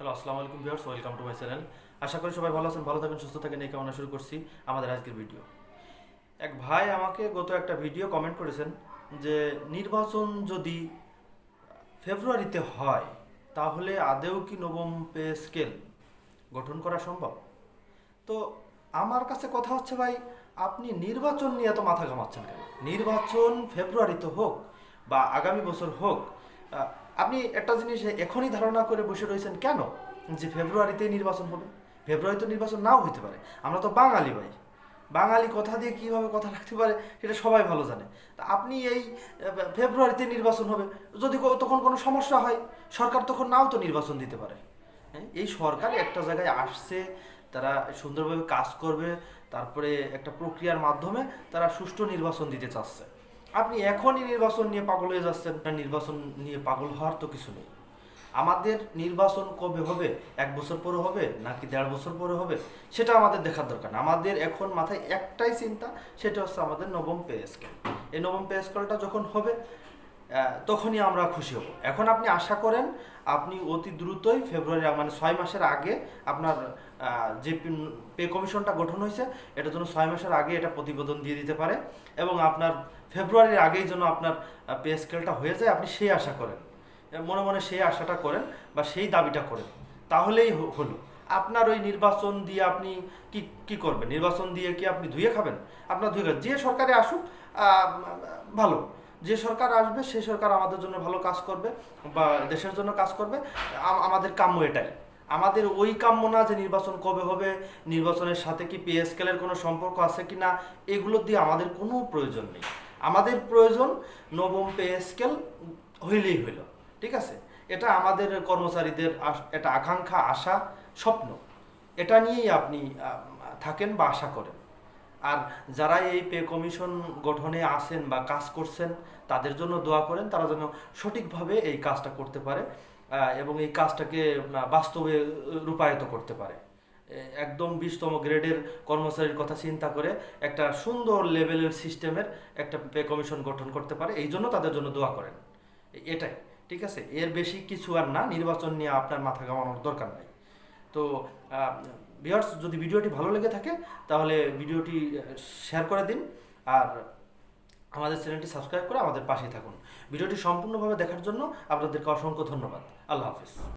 Hello আসসালামু আলাইকুম viewers welcome to my channel আশা করি সবাই ভালো আছেন, ভালো থাকেন, সুস্থ থাকেন, এই কামনা শুরু করছি আমাদের আজকের ভিডিও এক ভাই আমাকে গত একটা ভিডিও কমেন্ট করেছেন যে, নির্বাচন যদি ফেব্রুয়ারিতে হয়, তাহলে আদেও কি নবম পে স্কেল গঠন করা সম্ভব? তো আমার কাছে কথা হচ্ছে ভাই, আপনি নির্বাচন নিয়ে এত মাথা ঘামাচ্ছেন কেন? নির্বাচন ফেব্রুয়ারিতে হোক বা আগামী বছর হোক আপনি একটা জিনিস এখনই ধারণা করে বসে রয়েছেন কেন? যে ফেব্রুয়ারিতে নির্বাচন হবে। ফেব্রুয়ারিতে নির্বাচন নাও হইতে পারে। আমরা তো বাঙালি ভাই। বাঙালি কথা দিয়ে কীভাবে কথা রাখতে পারে সেটা সবাই ভালো জানে। তা আপনি এই ফেব্রুয়ারিতে নির্বাচন হবে যদি তখন কোনো সমস্যা হয় সরকার তখন নাও তো নির্বাচন দিতে পারে। হ্যাঁ, এই সরকার একটা জায়গায় আসছে তারা সুন্দরভাবে কাজ করবে তারপরে একটা প্রক্রিয়ার মাধ্যমে তারা সুষ্ঠু নির্বাচন দিতে চাচ্ছে। আপনি এখনই নির্বাচন নিয়ে পাগল হয়ে যাচ্ছেন। নির্বাচন নিয়ে পাগল হওয়ার তো কিছু নেই। আমাদের নির্বাচন কবে হবে? এক বছর পরে হবে নাকি দেড় বছর পরে হবে? সেটা আমাদের দেখার দরকার না। আমাদের এখন মাথায় একটাই চিন্তা, সেটা হচ্ছে আমাদের নবম পে স্কেল। এই নবম পে স্কেলটা যখন হবে তখনই আমরা খুশি হব। এখন আপনি আশা করেন, আপনি অতি দ্রুতই ফেব্রুয়ারি মানে ছয় মাসের আগে আপনার যে পে কমিশনটা গঠন হয়েছে, এটার জন্য ছয় মাসের আগে এটা প্রতিবেদন দিয়ে দিতে পারে এবং আপনার ফেব্রুয়ারির আগেই যেন আপনার পে স্কেলটা হয়ে যায়, আপনি সেই আশা করেন। মনে মনে সেই আশাটা করেন বা সেই দাবিটা করেন। তাহলেই হলো। আপনার ওই নির্বাচন দিয়ে আপনি কি কি করবেন? নির্বাচন দিয়ে কি আপনি ধুয়ে খাবেন? আপনার ধুয়ে যে সরকারে আসুক ভালো। যে সরকার আসবে সেই সরকার আমাদের জন্য ভালো কাজ করবে বা দেশের জন্য কাজ করবে। আমাদের কাম্য এটাই। আমাদের ওই কাম্য না যে নির্বাচন কবে হবে, নির্বাচনের সাথে কি পে কোনো সম্পর্ক আছে কি না এগুলো দিয়ে আমাদের কোনো প্রয়োজন নেই। আমাদের প্রয়োজন নবম পে স্কেল হইলেই হইল, ঠিক আছে? এটা আমাদের কর্মচারীদের এটা আকাঙ্ক্ষা, আশা, স্বপ্ন। এটা নিয়েই আপনি থাকেন বা আশা করেন। আর যারা এই পে কমিশন গঠনে আসেন বা কাজ করছেন, তাদের জন্য দোয়া করেন, তারা যেন সঠিকভাবে এই কাজটা করতে পারে এবং এই কাজটাকে বাস্তবে রূপায়িত করতে পারে। একদম বিশতম গ্রেডের কর্মচারীর কথা চিন্তা করে একটা সুন্দর লেভেলের সিস্টেমের একটা পে কমিশন গঠন করতে পারে, এই জন্য তাদের জন্য দোয়া করেন। এটাই, ঠিক আছে? এর বেশি কিছু আর না, নির্বাচন নিয়ে আপনার মাথা ঘামানোর দরকার নাই। তো ভিউয়ার্স যদি ভিডিওটি ভালো লেগে থাকে, তাহলে ভিডিওটি শেয়ার করে দিন, আর আমাদের চ্যানেলটি সাবস্ক্রাইব করে আমাদের পাশেই থাকুন। ভিডিওটি সম্পূর্ণভাবে দেখার জন্য আপনাদেরকে অসংখ্য ধন্যবাদ। আল্লাহ হাফিজ।